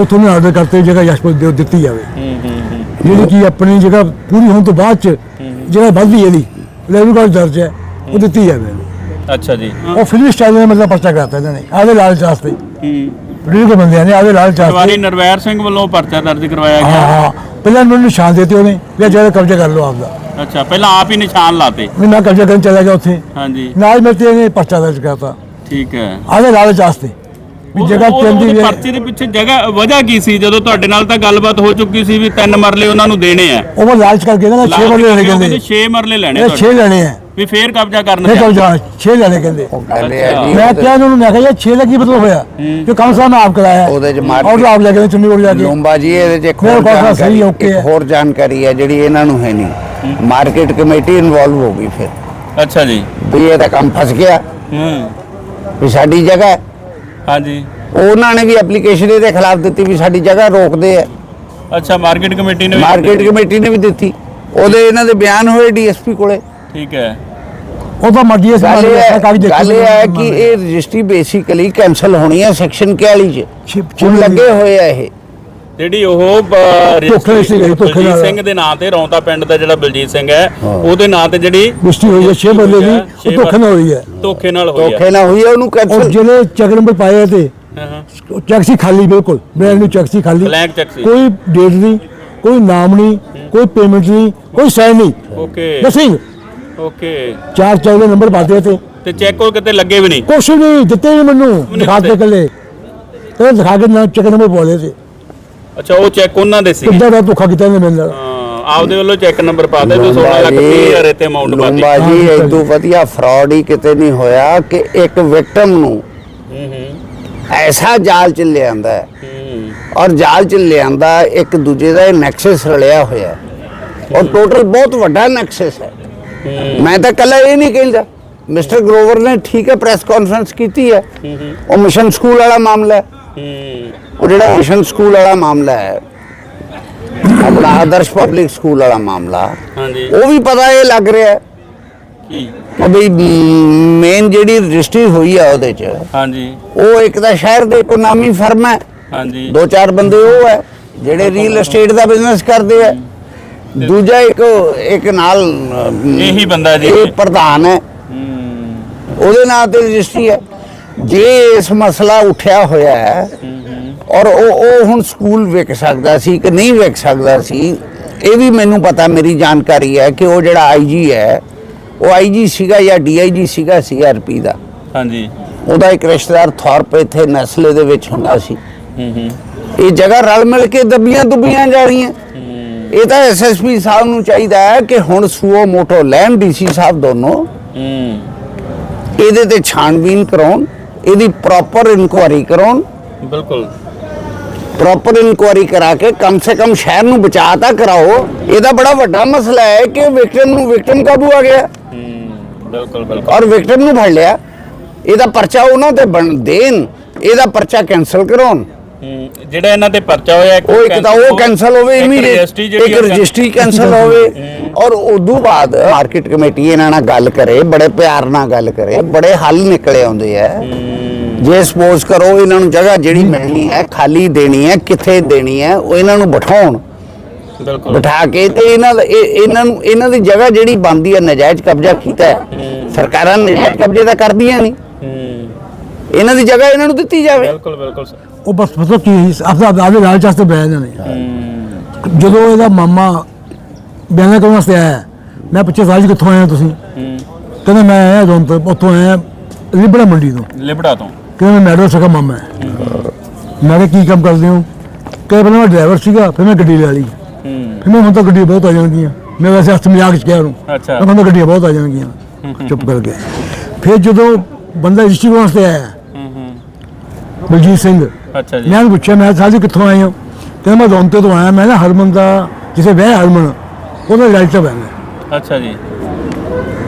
ਉੱਥੋਂ ਨੇ ਆਰਡਰ ਕਰਤੇ ਜਗ੍ਹਾ ਯਸ਼ਪਾਲ ਦੇ ਦਿੱਤੀ ਜਾਵੇ। ਜਿਹੜੀ ਕਿ ਆਪਣੀ ਜਗ੍ਹਾ ਪੂਰੀ ਹੋਣ ਤੋਂ ਬਾਅਦ ਚ ਜਿਹੜਾ ਵੱਧਦੀ ਇਹਦੀ ਲੈਵਲ ਕਾਰਡ ਦਰਜ ਹੈ ਉਹ ਦਿੱਤੀ ਜਾਵੇ। ਅੱਛਾ ਜੀ। ਉਹ ਫਿਲਮ ਸਟਾਈਲ ਨੇ ਮਤਲਬ ਪਰਚਾ ਕਰਤਾ ਇਹਨਾਂ ਨੇ ਆਦੇ ਲਾਲਚ ਵਾਸਤੇ ਹੂੰ। ਦੇ ਬੰਦਿਆਂ ਨੇ ਆਦੇ ਲਾਲਚ ਵਾਸਤੇ ਨਰਵੈਰ ਸਿੰਘ ਵੱਲੋਂ ਪਰਚਾ ਦਰਜ ਕਰਵਾਇਆ ਗਿਆ। ਹਾਂ ਪਹਿਲਾਂ ਮੈਨੂੰ ਨਿਸ਼ਾਨ ਦੇਤੇ ਉਹਨੇ ਵੀ ਜਿਹੜਾ ਕਬਜ਼ਾ ਕਰ ਲਓ ਆਪਦਾ। ਅੱਛਾ ਪਹਿਲਾਂ ਆਪ ਹੀ ਨਿਸ਼ਾਨ ਲਾਤੇ। ਮੈਂ ਕਬਜ਼ਾ ਕਰਨ ਚਲਾ ਗਿਆ ਉੱਥੇ। ਹਾਂਜੀ। ਨਾਲ ਮੇਰੇ ਤੇ ਇਹਨੇ ਪਰਚਾ ਦਰਜ ਕਰਤਾ। ਠੀਕ ਹੈ। ਆਦੇ ਲਾਲਚ ਵਾਸਤੇ ਵੀ ਜਗ੍ਹਾ ਉਹਦੇ ਹੈ। ਪਰਚੇ ਦੇ ਪਿੱਛੇ ਜਗ੍ਹਾ ਵਜ੍ਹਾ ਕੀ ਸੀ? ਜਦੋਂ ਤੁਹਾਡੇ ਨਾਲ ਤਾਂ ਗੱਲਬਾਤ ਹੋ ਚੁੱਕੀ ਸੀ ਵੀ ਤਿੰਨ ਮਰਲੇ ਉਹਨਾਂ ਨੂੰ ਦੇਣੇ ਆ। ਉਹ ਲਾਲਚ ਕਰਕੇ ਨਾ 6 ਵਾਲੇ ਲੈਣੇ ਕਹਿੰਦੇ। 6 ਮਰਲੇ ਲੈਣੇ ਇਹ 6 ਲੈਣੇ ਆ। ਵੀ ਫੇਰ ਕਬਜ਼ਾ ਕਰਨ ਫੇਰ ਕਬਜ਼ਾ 6 ਲੈਣੇ ਕਹਿੰਦੇ। ਮੈਂ ਕਿਹਾ ਉਹਨਾਂ ਨੂੰ ਮੈਂ ਕਿਹਾ 6 ਦਾ ਕੀ ਮਤਲਬ ਹੋਇਆ? ਕਿ ਕਮ ਸੇ ਕਮ ਆਪ ਕਰਾਇਆ। ਉਹਦੇ 'ਚ ਮਾਰ ਔਰ ਆਪ ਲੈ ਕੇ ਚੰਡੀਗੜ੍ਹ ਜਾ ਕੇ। ਲੂੰਬਾ ਜੀ ਇਹਦੇ 'ਚ ਇੱਕ ਹੋਰ ਜਾਣਕਾਰੀ ਹੈ। ਹੋਰ ਜਾਣਕਾਰੀ ਹੈ ਜਿਹੜੀ ਇਹਨਾਂ ਨੂੰ ਹੈ ਨਹੀਂ। ਮਾਰਕੀਟ ਕਮੇਟੀ ਇਨਵੋਲਵ ਹੋ ਗਈ ਫਿਰ। ਅੱਛਾ ਜੀ। ਵੀ ਇਹ ਤਾਂ ਕੰਮ ਫਸ ਗਿਆ। ਹੂੰ। ਵੀ ਸਾਡੀ ਜਗ੍ਹਾ। ਹਾਂਜੀ। ਉਹਨਾਂ ਨੇ ਵੀ ਐਪਲੀਕੇਸ਼ਨ ਇਹਦੇ ਖਿਲਾਫ ਦਿੱਤੀ ਵੀ ਸਾਡੀ ਜਗ੍ਹਾ ਰੋਕਦੇ ਆ। ਅੱਛਾ ਮਾਰਕੀਟ ਕਮੇਟੀ ਨੇ ਵੀ ਮਾਰਕੀਟ ਕਮੇਟੀ ਨੇ ਵੀ ਦਿੱਤੀ। ਉਹਦੇ ਇਹਨਾਂ ਦੇ ਬਿਆਨ ਹੋਏ ਡੀਐਸਪੀ ਕੋਲੇ। ਠੀਕ ਹੈ। ਉਹ ਤਾਂ ਮਰਜ਼ੀ ਇਸ ਗੱਲ ਇਹ ਗੱਲ ਇਹ ਹੈ ਕਿ ਇਹ ਰਜਿਸਟਰੀ ਬੇਸਿਕਲੀ ਕੈਨਸਲ ਹੋਣੀ ਹੈ ਸੈਕਸ਼ਨ 41 ਚ। ਹੁਣ ਲੱਗੇ ਹੋਏ ਆ ਇਹ। ਜਿਹੜੀ ਉਹ ਧੋਖੇ ਸੀ ਗਈ, ਧੋਖੇ ਬਲਜੀਤ ਨਾਲ। ਸਿੰਘ ਦੇ ਨਾਂ ਤੇ ਰੌਂਤਾ ਪਿੰਡ ਦਾ ਜਿਹੜਾ ਬਲਜੀਤ ਸਿੰਘ ਹੈ। ਉਹਦੇ ਨਾਂ ਤੇ ਜਿਹੜੀ ਮਿਸਟੀ ਹੋਈ ਹੈ 6 ਬੰਦੇ ਦੀ ਉਹ ਧੋਖੇ ਨਾਲ ਹੋਈ ਹੈ। ਧੋਖੇ ਨਾਲ ਹੋਈ ਹੈ। ਧੋਖੇ ਨਾ ਹੋਈ ਹੈ ਉਹਨੂੰ ਕੈਨਸਲ ਜਿਹੜੇ ਚੈੱਕ ਨੰਬਰ ਪਾਏ ਤੇ ਚੈੱਕ ਸੀ ਖਾਲੀ ਬਿਲਕੁਲ ਬ੍ਰੈਂਡ ਨੂੰ ਚੈੱਕ ਸੀ ਖਾਲੀ। ਬਲੈਂਕ ਚੈੱਕ ਸੀ। ਕੋਈ ਡੇਟ ਨਹੀਂ ਕੋਈ ਨਾਮ ਨਹੀਂ ਕੋਈ ਪੇਮੈਂਟ ਨਹੀਂ ਕੋਈ ਸਾਈਨ ਨਹੀਂ। ਓਕੇ। Nothing okay. ਚਾਰ ਚਾਰ ਦੇ ਨੰਬਰ ਪਾਤੇ ਤੇ। ਤੇ ਚੈੱਕ ਉਹ ਕਿਤੇ ਲੱਗੇ ਵੀ ਨਹੀਂ? ਕੁਛ ਨਹੀਂ ਦਿੱਤੇ ਨਹੀਂ ਮੈਨੂੰ ਦਿਖਾ ਦਿੱਤੇ। ਕੱਲੇ ਤੇ ਦਿਖਾ ਕੇ ਨਾ ਚੈੱਕ ਨੰਬਰ ਬੋਲੇ ਤੇ। ਅੱਛਾ ਉਹ ਚੈੱਕ ਉਹਨਾਂ ਦੇ ਸੀ ਕਿੱਦਾਂ ਦਾ ਧੋਖਾ ਕੀਤਾ ਇਹਨੇ ਮੇਰੇ ਨਾਲ? ਆਪਦੇ ਵੱਲੋਂ ਚੈੱਕ ਨੰਬਰ ਪਾ ਦੇ ਤੂੰ 16 ਲੱਖ 30 ਹਜ਼ਾਰ ਇੱਥੇ ਅਮਾਉਂਟ ਪਾ ਦੇ ਲੰਬਾ ਜੀ ਹਾਂ, ਇਦੋਂ ਵਧੀਆ ਫਰਾਡ ਹੀ ਕਿਤੇ ਨਹੀਂ ਹੋਇਆ ਕਿ ਇੱਕ ਵਿਕਟਮ ਨੂੰ ਹੂੰ ਹੂੰ। ਐਸਾ ਜਾਲ ਚ ਲਿਆਂਦਾ ਹੈ। ਹੂੰ। ਔਰ ਜਾਲ ਚ ਲਿਆਂਦਾ ਇੱਕ ਦੂਜੇ ਦਾ ਨੈਕਸਸ ਰਲਿਆ ਹੋਇਆ ਹੈ। ਔਰ ਟੋਟਲ ਬਹੁਤ ਵੱਡਾ ਨੈਕਸਸ ਹੈ। ਮੈਂ ਤਾਂ ਕੱਲਾ ਇਹ ਨਹੀਂ ਕਹਿੰਦਾ। ਮਿਸਟਰ ਗਰੋਵਰ ਨੇ ਠੀਕ ਹੈ ਪ੍ਰੈਸ ਕਾਨਫਰੰਸ ਕੀਤੀ ਹੈ। ਉਹ ਮਿਸ਼ਨ ਸਕੂਲ ਵਾਲਾ ਮਾਮਲਾ ਹੈ ਹੂੰ। ਉਹ ਜਿਹੜਾ ਮਿਸ਼ਨ ਸਕੂਲ ਵਾਲਾ ਮਾਮਲਾ ਹੈ ਆਪਣਾ ਆਦਰਸ਼ ਪਬਲਿਕ ਸਕੂਲ ਵਾਲਾ ਮਾਮਲਾ ਹਾਂਜੀ। ਉਹ ਵੀ ਪਤਾ ਇਹ ਲੱਗ ਰਿਹਾ ਹੈ ਕੀ? ਕਿ ਬਈ ਮੇਨ ਜਿਹੜੀ ਰਜਿਸਟਰੀ ਹੋਈ ਆ ਉਹਦੇ ਚ ਹਾਂਜੀ। ਉਹ ਇੱਕ ਤਾਂ ਸ਼ਹਿਰ ਦੇ ਕੋਈ ਨਾਮੀ ਫਰਮ ਹੈ। ਹਾਂਜੀ। ਦੋ ਚਾਰ ਬੰਦੇ ਉਹ ਹੈ ਜਿਹੜੇ ਰੀਅਲ ਏਸਟੇਟ ਦਾ ਬਿਜ਼ਨਸ ਕਰਦੇ ਆ। ਦੂਜਾ ਇੱਕ ਇੱਕ ਨਾਲ ਇਹੀ ਬੰਦਾ ਜੀ। ਇਹ ਪ੍ਰਧਾਨ ਹੈ। ਹੂੰ। ਉਹਦੇ ਨਾਂ ਤੇ ਰਜਿਸਟਰੀ ਹੈ। ਜੇ ਇਸ ਮਸਲਾ ਉੱਠਿਆ ਹੋਇਆ ਹੈ ਔਰ ਉਹ ਉਹ ਹੁਣ ਸਕੂਲ ਵਿਕ ਸਕਦਾ ਸੀ ਕਿ ਨਹੀਂ ਵਿਕ ਸਕਦਾ ਸੀ ਇਹ ਵੀ ਮੈਨੂੰ ਪਤਾ ਮੇਰੀ ਜਾਣਕਾਰੀ ਹੈ ਕਿ ਉਹ ਜਿਹੜਾ ਆਈਜੀ ਹੈ ਉਹ ਆਈਜੀ ਸੀਗਾ ਜਾਂ ਡੀਆਈਜੀ ਸੀਗਾ ਸੀਆਰਪੀ ਦਾ। ਹਾਂਜੀ। ਉਹਦਾ ਇੱਕ ਰਿਸ਼ਤੇਦਾਰ ਥੌਰਪ ਇੱਥੇ ਨਸਲੇ ਦੇ ਵਿੱਚ ਹੁੰਦਾ ਸੀ। ਹੂੰ ਹੂੰ। ਇਹ ਜਗ੍ਹਾ ਰਲ ਮਿਲ ਕੇ ਦੱਬੀਆਂ ਦੁੱਬੀਆਂ ਜਾ ਰਹੀਆਂ ਇਹ ਤਾਂ ਐਸਐਸਪੀ ਸਾਹਿਬ ਨੂੰ ਚਾਹੀਦਾ ਹੈ ਕਿ ਹੁਣ ਸੂਓ ਮੋਟੋ ਲੈਣ ਡੀਸੀ ਸਾਹਿਬ ਦੋਨੋਂ। ਹੂੰ। ਇਹਦੇ ਤੇ ਛਾਣਬੀਨ ਕਰਾਉਣ। ਇਹਦੀ ਪ੍ਰੋਪਰ ਇਨਕੁਆਰੀ ਕਰਾਉਣ। ਬਿਲਕੁਲ। ਪ੍ਰੋਪਰ ਇਨਕੁਆਰੀ ਕਰਾ ਕੇ ਕਮ ਸੇ ਕਮ ਸ਼ਹਿਰ ਨੂੰ ਬਚਾ ਤਾਂ ਕਰਾਓ। ਇਹਦਾ ਬੜਾ ਵੱਡਾ ਮਸਲਾ ਹੈ ਕਿ ਵਿਕਟਮ ਨੂੰ ਵਿਕਟਮ ਕਾਬੂ ਆ ਗਿਆ। ਬਿਲਕੁਲ ਬਿਲਕੁਲ। ਔਰ ਵਿਕਟਮ ਨੂੰ ਫੜ ਲਿਆ। ਇਹਦਾ ਪਰਚਾ ਉਹਨਾਂ ਤੇ ਬਣ ਦੇਣ। ਇਹਦਾ ਪਰਚਾ ਕੈਨਸਲ ਕਰਾਉਣ। ਜਿਹੜਾ ਇਹਨਾਂ ਤੇ ਪਰਚਾ ਹੋਇਆ ਉਹ ਇੱਕ ਤਾਂ ਉਹ ਕੈਨਸਲ ਹੋਵੇ ਇਮੀਡੀਏਟ ਇੱਕ ਰਜਿਸਟਰੀ ਕੈਨਸਲ ਹੋਵੇ। ਔਰ ਉਦੋਂ ਬਾਅਦ ਮਾਰਕੀਟ ਕਮੇਟੀ ਇਹਨਾਂ ਨਾਲ ਗੱਲ ਕਰੇ ਬੜੇ ਪਿਆਰ ਨਾਲ ਗੱਲ ਕਰੇ ਬੜੇ ਹੱਲ ਨਿਕਲੇ ਆਉਂਦੇ ਆ। ਜੇ ਸਪੋਜ਼ ਕਰੋ ਇਹਨਾਂ ਨੂੰ ਜਗ੍ਹਾ ਜਿਹੜੀ ਮਿਲਣੀ ਹੈ ਖਾਲੀ ਦੇਣੀ ਹੈ ਕਿੱਥੇ ਦੇਣੀ ਹੈ ਉਹ ਇਹਨਾਂ ਨੂੰ ਬਿਠਾਉਣ। ਬਿਲਕੁਲ। ਬਿਠਾ ਕੇ ਤੇ ਇਹਨਾਂ ਦਾ ਇਹ- ਇਹਨਾਂ ਨੂੰ ਇਹਨਾਂ ਦੀ ਜਗ੍ਹਾ ਜਿਹੜੀ ਬੰਦੀ ਹੈ ਨਜਾਇਜ਼ ਕਬਜ਼ਾ ਕੀਤਾ ਹੈ। ਸਰਕਾਰਾਂ ਨਜਾਇਜ਼ ਕਬਜ਼ੇ ਤਾਂ ਕਰਦੀਆਂ ਨਹੀਂ। ਇਹਨਾਂ ਦੀ ਜਗ੍ਹਾ ਇਹਨਾਂ ਨੂੰ ਦਿੱਤੀ ਜਾਵੇ। ਬਿਲਕੁਲ ਬਿਲਕੁਲ ਉਹ ਬਸ ਪਤਾ ਕੀ ਆਪਦਾ ਆਪਦੇ ਲਾਲਚ ਵਾਸਤੇ ਬਿਆਨ ਇਹਨਾਂ ਨੇ। ਹੂੰ। ਜਦੋਂ ਇਹਦਾ ਮਾਮਾ ਬਿਆਨ ਕਰਨ ਵਾਸਤੇ ਆਇਆ ਮੈਂ ਪੁੱਛਿਆ ਸਾਜ ਕਿੱਥੋਂ ਆਏ ਹੋ ਤੁਸੀਂ? ਹੂੰ। ਕਹਿੰਦਾ ਮੈਂ ਆਇਆ ਜੋਨ ਤੋਂ ਉੱਥੋਂ ਆਇਆ ਲਿਬੜਾ ਮੰਡੀ ਤੋਂ। ਲਿਬੜਾ ਤੋਂ। ਕਹਿੰਦਾ ਮੈਂ ਮੈਡਲ ਸਕਾ ਮਾਮਾ ਹੈ। ਮੈਂ ਕਿਹਾ ਕੀ ਕੰਮ ਕਰਦੇ ਹੋ? ਕਹਿੰਦਾ ਪਹਿਲਾਂ ਮੈਂ ਡਰਾਈਵਰ ਸੀਗਾ ਫਿਰ ਮੈਂ ਗੱਡੀ ਲੈ ਲਈ। ਹੂੰ। ਫਿਰ ਮੈਂ ਹੁਣ ਤਾਂ ਗੱਡੀਆਂ ਬਹੁਤ ਆ ਜਾਣਗੀਆਂ। ਮੈਂ ਵੈਸੇ ਹੱਥ ਮਜ਼ਾਕ ਚ ਕਿਹਾ ਉਹਨੂੰ। ਅੱਛਾ। ਮੈਂ ਕਹਿੰਦਾ ਗੱਡੀਆਂ ਬਹੁਤ ਆ ਜਾਣਗੀਆਂ। ਚੁੱਪ ਕਰ ਗਿਆ ਫਿਰ ਜਦੋਂ ਬੰਦਾ ਰਜਿਸਟਰੀ ਵਾਸਤੇ ਆਇਆ ਹੂੰ ਹੂੰ। ਬਲਜੀਤ ਸਿੰਘ ਅੱਛਾ ਜੀ। ਮੈਂ ਉਹਨੂੰ ਪੁੱਛਿਆ ਮੈਂ ਸਾਜੀ ਕਿੱਥੋਂ ਆਏ ਹੋ? ਕਹਿੰਦਾ ਮੈਂ ਰੌਂਤੇ ਤੋਂ ਆਇਆ ਮੈਂ ਨਾ ਹਰਮਨ ਦਾ ਜਿਸੇ ਵਹਿ ਹਰਮਨ ਉਹਦਾ ਰਿਲੇਟਿਵ ਹੈ ਅੱਛਾ ਜੀ।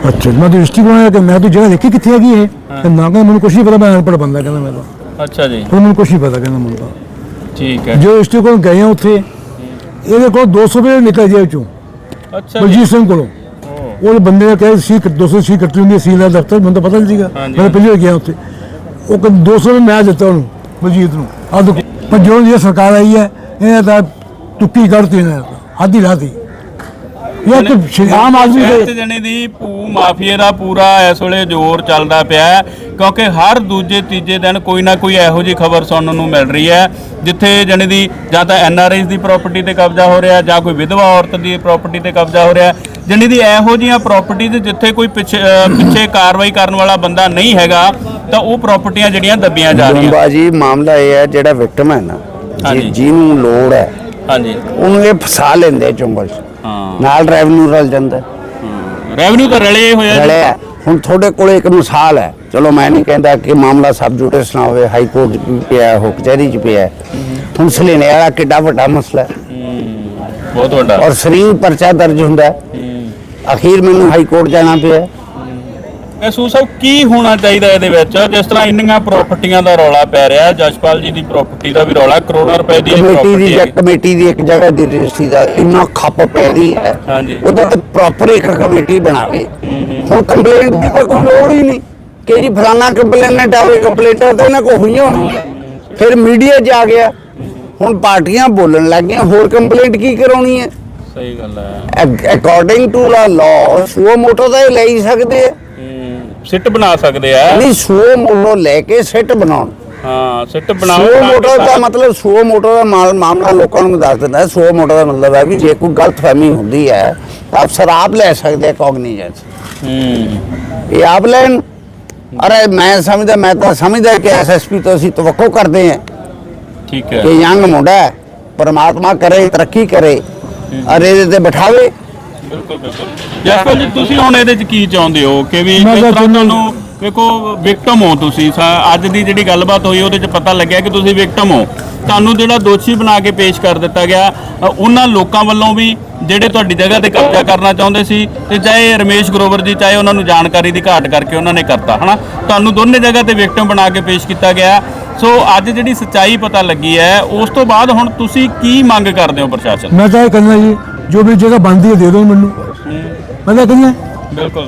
ਅੱਛਾ ਮੈਂ ਤਾਂ ਰਜਿਸਟਰੀ ਬਣਾਇਆ ਕਿ ਮੈਂ ਤਾਂ ਜਗ੍ਹਾ ਦੇਖੀ ਕਿੱਥੇ ਹੈਗੀ ਇਹ? ਕਹਿੰਦਾ ਨਾ ਕਹਿੰਦਾ ਮੈਨੂੰ ਕੁਛ ਨਹੀਂ ਪਤਾ ਮੈਂ ਅਨਪੜ੍ਹ ਬੰਦਾ ਕਹਿੰਦਾ ਮੈਂ ਤਾਂ। ਅੱਛਾ ਜੀ। ਪਰ ਮੈਨੂੰ ਕੁਛ ਨਹੀਂ ਪਤਾ ਕਹਿੰਦਾ ਮੈਨੂੰ ਤਾਂ। ਠੀਕ ਹੈ। ਜੋ ਰਜਿਸਟਰੀ ਕੋਲ ਗਏ ਆ ਉੱਥੇ ਇਹਦੇ ਕੋਲ 200 ਰੁਪਏ ਨਿਕਲ ਜੇਬ ਚੋਂ ਅੱਛਾ ਜੀ। ਬਲਜੀਤ ਸਿੰਘ ਕੋਲੋਂ। ਉਹ ਬੰਦੇ ਨੇ ਕਿਹਾ ਸੀ 200 ਸੀ ਕੱਟੀ ਹੁੰਦੀ ਸੀ ਦਾ ਦਫ਼ਤਰ ਮੈਨੂੰ ਤਾਂ ਪਤਾ ਨਹੀਂ ਸੀਗਾ। ਮੈਂ ਪਹਿਲੇ ਗਿਆ ਉੱਥੇ। ਉਹ ਕਹਿੰਦਾ 200 ਰੁਪਏ ਮੈਂ ਦਿੱਤਾ ਉਹਨੂੰ। ਬਲਜੀਤ ਨੂੰ। ਆ ਦੇਖੋ, ਪਰ ਜੋ ਇਹ ਸਰਕਾਰ ਆਈ ਹੈ ਇਹ ਤਾਂ ਟੁੱਕੀ ਕਰਤੀ ਨੇ ਆਦੀ ਰਾਤੀ ਇਹ ਤਾਂ ਸ਼- ਆਮ ਆਦਮੀ ਸ਼ਹਿਰ 'ਚ ਦੇ ਜਣੇ ਦੀ ਭੂ ਮਾਫੀਏ ਦਾ ਪੂਰਾ ਇਸ ਵੇਲੇ ਜ਼ੋਰ ਚੱਲਦਾ ਪਿਆ ਹੈ, ਕਿਉਂਕਿ ਹਰ ਦੂਜੇ ਤੀਜੇ ਦਿਨ ਕੋਈ ਨਾ ਕੋਈ ਇਹੋ ਜੀ ਖਬਰ ਸੁਣਨ ਨੂੰ ਮਿਲ ਰਹੀ ਹੈ ਜਿੱਥੇ ਜਣੇ ਦੀ ਜਾਂ ਤਾਂ ਐਨਆਰਆਈਜ਼ ਦੀ ਪ੍ਰਾਪਰਟੀ ਤੇ ਕਬਜ਼ਾ ਹੋ ਰਿਹਾ ਜਾਂ ਕੋਈ ਵਿਧਵਾ ਔਰਤ ਦੀ ਪ੍ਰਾਪਰਟੀ ਤੇ ਕਬਜ਼ਾ ਹੋ ਰਿਹਾ ਜਣੇ ਦੀ ਇਹੋ ਜੀਆਂ ਪ੍ਰਾਪਰਟੀ ਤੇ ਜਿੱਥੇ ਕੋਈ ਪਿੱਛੇ ਕਾਰਵਾਈ ਕਰਨ ਵਾਲਾ ਬੰਦਾ ਨਹੀਂ ਹੈਗਾ ਤਾਂ ਉਹ ਪ੍ਰਾਪਰਟੀਆਂ ਜਿਹੜੀਆਂ ਦੱਬੀਆਂ ਜਾ ਰਹੀਆਂ ਜੁੰਬਾ ਜੀ ਮਾਮਲਾ ਇਹ ਹੈ ਜਿਹੜਾ ਵਿਕਟਮ ਹੈ ਨਾ ਹਾਂਜੀ। ਜੀ- ਜਿਹਨੂੰ ਲੋੜ ਹੈ ਹਾਂਜੀ। ਉਹਨੂੰ ਇਹ ਫਸਾ ਲੈਂਦੇ ਚੁੰਬਲ 'ਚ। ਹਾਂ। ਨਾਲ ਰੈਵਨਿਊ ਰਲ ਜਾਂਦਾ। ਹੈ। ਰੈਵਨਿਊ ਤਾਂ ਰਲੇ ਹੋਇਆ ਜੀ। ਰਲਿਆ। ਹੁਣ ਤੁਹਾਡੇ ਕੋਲ ਇੱਕ ਮਿਸਾਲ ਹੈ। ਚਲੋ ਮੈਂ ਨਹੀਂ ਕਹਿੰਦਾ ਕਿ ਮਾਮਲਾ ਸਬ ਜੁਡਿਸ ਨਾ ਹੋਵੇ ਹਾਈ ਕੋਰਟ 'ਚ ਵੀ ਪਿਆ ਹੈ, ਹੋ ਕਚਹਿਰੀ 'ਚ ਪਿਆ। ਹੈ। ਹੁਣ ਸਲੇਨੇ ਵਾਲਾ ਕਿੱਡਾ ਵੱਡਾ ਮਸਲਾ ਹੈ। ਬਹੁਤ ਵੱਡਾ। ਔਰ ਸਰੀਰ ਪਰਚਾ ਦਰਜ ਹੁੰਦਾ ਹੈ। ਅਖੀਰ ਮੈਨੂੰ ਹਾਈ ਕੋਰਟ ਜਾਣਾ ਪਿਆ। ਮਹਿਸੂਸ ਹੋ ਕੀ ਹੋਣਾ ਚਾਹੀਦਾ ਇਹਦੇ ਵਿੱਚ? ਜਿਸ ਤਰ੍ਹਾਂ ਇੰਨੀਆਂ ਪ੍ਰਾਪਰਟੀਆਂ ਦਾ ਰੌਲਾ ਪੈ ਰਿਹਾ ਜਸ਼ਪਾਲ ਜੀ ਦੀ ਪ੍ਰਾਪਰਟੀ ਦਾ ਵੀ ਰੌਲਾ ਕਰੋੜਾਂ ਰੁਪਏ ਦੀ ਕਮੇਟੀ ਦੀ ਜਾਂ ਕਮੇਟੀ ਦੀ ਇੱਕ ਜਗ੍ਹਾ ਦੀ ਰਜਿਸਟਰੀ ਦਾ ਇੰਨਾ ਖੱਪ ਪੈ ਰਹੀ ਹੈ। ਹਾਂਜੀ। ਉਹਦਾ ਤੇ ਪ੍ਰੋਪਰ ਇੱਕ ਕਮੇਟੀ ਬਣਾਵੇ। ਹੁਣ ਕੰਪਲੇਂਟ ਦੀ ਤਾਂ ਕੋਈ ਲੋੜ ਹੀ ਨਹੀਂ। ਕਿ ਜੀ ਫਲਾਣਾ ਕੰਪਲੇਨਟ ਆਵੇ ਕੰਪਲੇਂਟਰ ਤਾਂ ਇਹਨਾਂ ਕੋ ਹੋਈਆਂ। ਫਿਰ ਮੀਡੀਆ 'ਚ ਆ ਗਿਆ। ਹੁਣ ਪਾਰਟੀਆਂ ਬੋਲਣ ਲੱਗ ਗਈਆਂ ਹੋਰ ਕੰਪਲੇਂਟ ਕੀ ਕਰਾਉਣੀ ਹੈ? ਸਹੀ ਗੱਲ ਹੈ। According to law law so motto ਤਾਂ ਲੈ ਹੀ ਸਕਦੇ ਆ। ਸਿੱਟ ਬਣਾ ਸਕਦੇ ਆ। ਨਹੀਂ ਸੋ ਮੋਟੋ ਲੈ ਕੇ ਸੈੱਟ ਬਣਾਉਣ। ਹਾਂ ਸਿੱਟ ਬਣਾਓ ਸੋ ਤਾਂ ਕਿ ਮੋਟੋ ਦਾ ਮਤਲਬ ਸੋ ਮੋਟੋ ਦਾ ਮਾਲ- ਮਾਮਲਾ ਲੋਕਾਂ ਨੂੰ ਦੱਸ ਦਿੰਦਾ। ਸੋ ਮੋਟੋ ਦਾ ਮਤਲਬ ਹੈ ਵੀ ਜੇ ਕੋਈ ਗਲਤਫਹਿਮੀ ਹੁੰਦੀ ਹੈ ਤਾਂ ਅਫਸਰ ਆਪ ਲੈ ਸਕਦੇ ਆ ਕੋਗਨੀਜੈਂਸ ਹੂੰ। ਇਹ ਆਪ ਲੈਣ। ਅਰੇ ਮੈਂ ਸਮਝਦਾ ਮੈਂ ਤਾਂ ਸਮਝਦਾ ਕਿ ਐਸਐਸਪੀ ਤੋਂ ਅਸੀਂ ਤਵੱਕੋ ਕਰਦੇ ਹਾਂ ਠੀਕ ਹੈ। ਕਿ ਯੰਗ ਮੁੰਡਾ ਹੈ ਪਰਮਾਤਮਾ ਕਰੇ ਤਰੱਕੀ ਕਰੇ ਅਰੇ ਇਹਦੇ ਤੇ ਬਿਠਾਵੇ। ਬਿਲਕੁਲ ਬਿਲਕੁਲ ਜਸਪਾਲ ਜੀ ਤੁਸੀਂ ਹੁਣ ਇਹਦੇ ਚ ਕੀ ਚਾਹੁੰਦੇ ਹੋ? ਕਿ ਵੀ ਮੈਂ ਜਿਸ ਤਾਂ ਤਰ੍ਹਾਂ ਤੁਹਾਨੂੰ- ਤੁਹਾਨੂੰ ਵੇਖੋ ਵਿਕਟਮ ਹੋ ਤੁਸੀਂ। ਸਾ- ਅੱਜ ਦੀ ਜਿਹੜੀ ਗੱਲਬਾਤ ਹੋਈ ਉਹਦੇ ਚ ਪਤਾ ਲੱਗਿਆ ਕਿ ਤੁਸੀਂ ਵਿਕਟਮ ਹੋ। ਤੁਹਾਨੂੰ ਜਿਹੜਾ ਦੋਸ਼ੀ ਬਣਾ ਕੇ ਪੇਸ਼ ਕਰ ਦਿੱਤਾ ਗਿਆ ਅ, ਉਹਨਾਂ ਲੋਕਾਂ ਵੱਲੋਂ ਵੀ ਜਿਹੜੇ ਤੁਹਾਡੀ ਜਗ੍ਹਾ ਤੇ ਕਬਜ਼ਾ ਕਰਨਾ ਚਾਹੁੰਦੇ ਸੀ ਤੇ ਚਾਹੇ ਰਮੇਸ਼ ਗਰੋਵਰ ਜੀ ਚਾਹੇ ਉਹਨਾਂ ਨੂੰ ਜਾਣਕਾਰੀ ਦੀ ਘਾਟ ਕਰਕੇ ਉਹਨਾਂ ਨੇ ਕਰਤਾ ਹਨਾ? ਤੁਹਾਨੂੰ ਦੋਨੇ ਜਗ੍ਹਾ ਤੇ ਵਿਕਟਮ ਬਣਾ ਕੇ ਪੇਸ਼ ਕੀਤਾ ਗਿਆ। ਸੋ ਅੱਜ ਜਿਹੜੀ ਸੱਚਾਈ ਪਤਾ ਲੱਗੀ ਹੈ ਉਸ ਤੋਂ ਬਾਅਦ ਹੁਣ ਤੁਸੀਂ ਕੀ ਮੰਗ ਕਰਦੇ ਹੋ ਪ੍ਰਸ਼ਾਸਨ? ਮੈਂ ਤਾਂ ਇਹ ਕਹਿੰਦਾ ਜੀ ਜੋ ਵੀ ਜਗ੍ਹਾ ਬਣਦੀ ਹੈ ਦੇ ਦਿਓ ਮੈਨੂੰ। ਮੈਂ ਤਾਂ ਕਹਿੰਦਾ ਬਿਲਕੁਲ।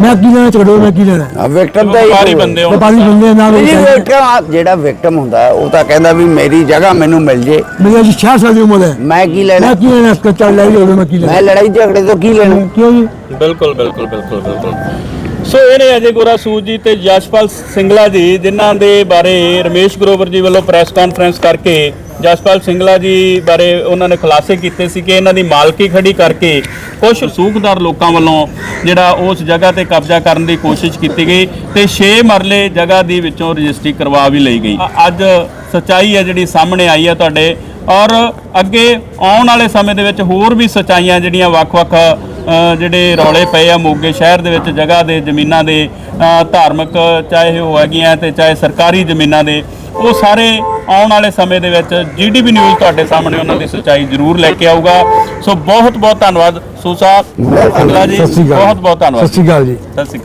ਮੈਂ ਕੀ ਲੈਣਾ ਝਗੜੋ ਮੈਂ ਕੀ ਲੈਣਾ? ਵਿਕਟਮ ਦਾ ਵਪਾਰੀ ਬੰਦੇ ਹੋ ਵਪਾਰੀ ਬੰਦੇ ਨਾਲ ਨਹੀਂ ਵਿਕਟਮ ਜਿਹੜਾ ਵਿਕਟਮ ਹੁੰਦਾ ਹੈ, ਉਹ ਤਾਂ ਕਹਿੰਦਾ ਵੀ ਮੇਰੀ ਜਗ੍ਹਾ ਮੈਨੂੰ ਮਿਲ ਜੇ। ਮੇਰੀ ਅੱਜ 66 ਸਾਲ ਦੀ ਉਮਰ ਹੈ। ਮੈਂ ਕੀ ਲੈਣਾ? ਮੈਂ ਕੀ ਲੈਣਾ? ਇਸ ਚੱਲ ਲੈ ਜਾਓ ਮੈਂ ਕੀ ਮੈਂ ਲੈਣਾ ਲੜਾਈ ਝਗੜੇ ਤੋਂ ਕੀ ਲੈਣਾ? ਕਿਉਂ ਜੀ? ਬਿਲਕੁਲ ਬਿਲਕੁਲ ਬਿਲਕੁਲ ਬਿਲਕੁਲ। ਸੋ ਇਹ ਨੇ ਅਜੇ ਗੋਰਾ ਸੂਦ ਜੀ ਤੇ ਯਸ਼ਪਾਲ ਸਿੰਗਲਾ ਜੀ ਜਿਨ੍ਹਾਂ ਦੇ ਬਾਰੇ ਰਮੇਸ਼ ਗਰੋਵਰ ਜੀ ਵੱਲੋਂ ਪ੍ਰੈਸ ਕਾਨਫਰੰਸ ਕਰਕੇ ਜਸਪਾਲ ਸਿੰਗਲਾ ਜੀ ਬਾਰੇ ਉਹਨਾਂ ਨੇ ਖੁਲਾਸੇ ਕੀਤੇ ਸੀ ਕਿ ਇਹਨਾਂ ਦੀ ਮਾਲਕੀ ਖੜੀ ਕਰਕੇ ਕੁਝ ਸੂਖਦਾਰ ਲੋਕਾਂ ਵੱਲੋਂ ਜਿਹੜਾ ਉਸ ਜਗ੍ਹਾ ਤੇ ਕਬਜ਼ਾ ਕਰਨ ਦੀ ਕੋਸ਼ਿਸ਼ ਕੀਤੀ ਗਈ ਤੇ 6 ਮਰਲੇ ਜਗ੍ਹਾ ਦੀ ਵਿੱਚੋਂ ਰਜਿਸਟਰੀ ਕਰਵਾ ਵੀ ਲਈ ਗਈ। ਅੱਜ ਸਚਾਈ ਹੈ ਜਿਹੜੀ ਸਾਹਮਣੇ ਆਈ ਹੈ ਤੁਹਾਡੇ ਔਰ ਅੱਗੇ ਆਉਣ ਵਾਲੇ ਸਮੇਂ ਦੇ ਵਿੱਚ ਹੋਰ ਵੀ ਸਚਾਈਆਂ ਜਿਹੜੀਆਂ ਵੱਖ-ਵੱਖ ਜਿਹੜੇ ਰੌਲੇ ਪਏ ਆ ਮੋਗੇ ਸ਼ਹਿਰ ਦੇ ਵਿੱਚ ਜਗ੍ਹਾ ਦੇ ਜ਼ਮੀਨਾਂ ਦੇ ਧਾਰਮਿਕ ਚਾਹੇ ਉਹ ਹੈਗੀਆਂ ਤੇ ਚਾਹੇ ਸਰਕਾਰੀ ਜ਼ਮੀਨਾਂ ਦੇ ਉਹ ਸਾਰੇ ਆਉਣ ਵਾਲੇ ਸਮੇਂ ਦੇ ਵਿੱਚ ਜੀਡੀਪੀ ਨਿਊਜ਼ ਤੁਹਾਡੇ ਸਾਹਮਣੇ ਉਹਨਾਂ ਦੀ ਸਚਾਈ ਜ਼ਰੂਰ ਲੈ ਕੇ ਆਊਗਾ। ਸੋ ਬਹੁਤ ਬਹੁਤ ਧੰਨਵਾਦ ਸੂਸਾ ਅਗਲਾ ਜੀ ਬਹੁਤ ਬਹੁਤ ਧੰਨਵਾਦ। ਸਤਿ ਸ਼੍ਰੀ ਅਕਾਲ ਜੀ। ਸਤਿ ਸ਼੍ਰੀ ਅਕਾਲ।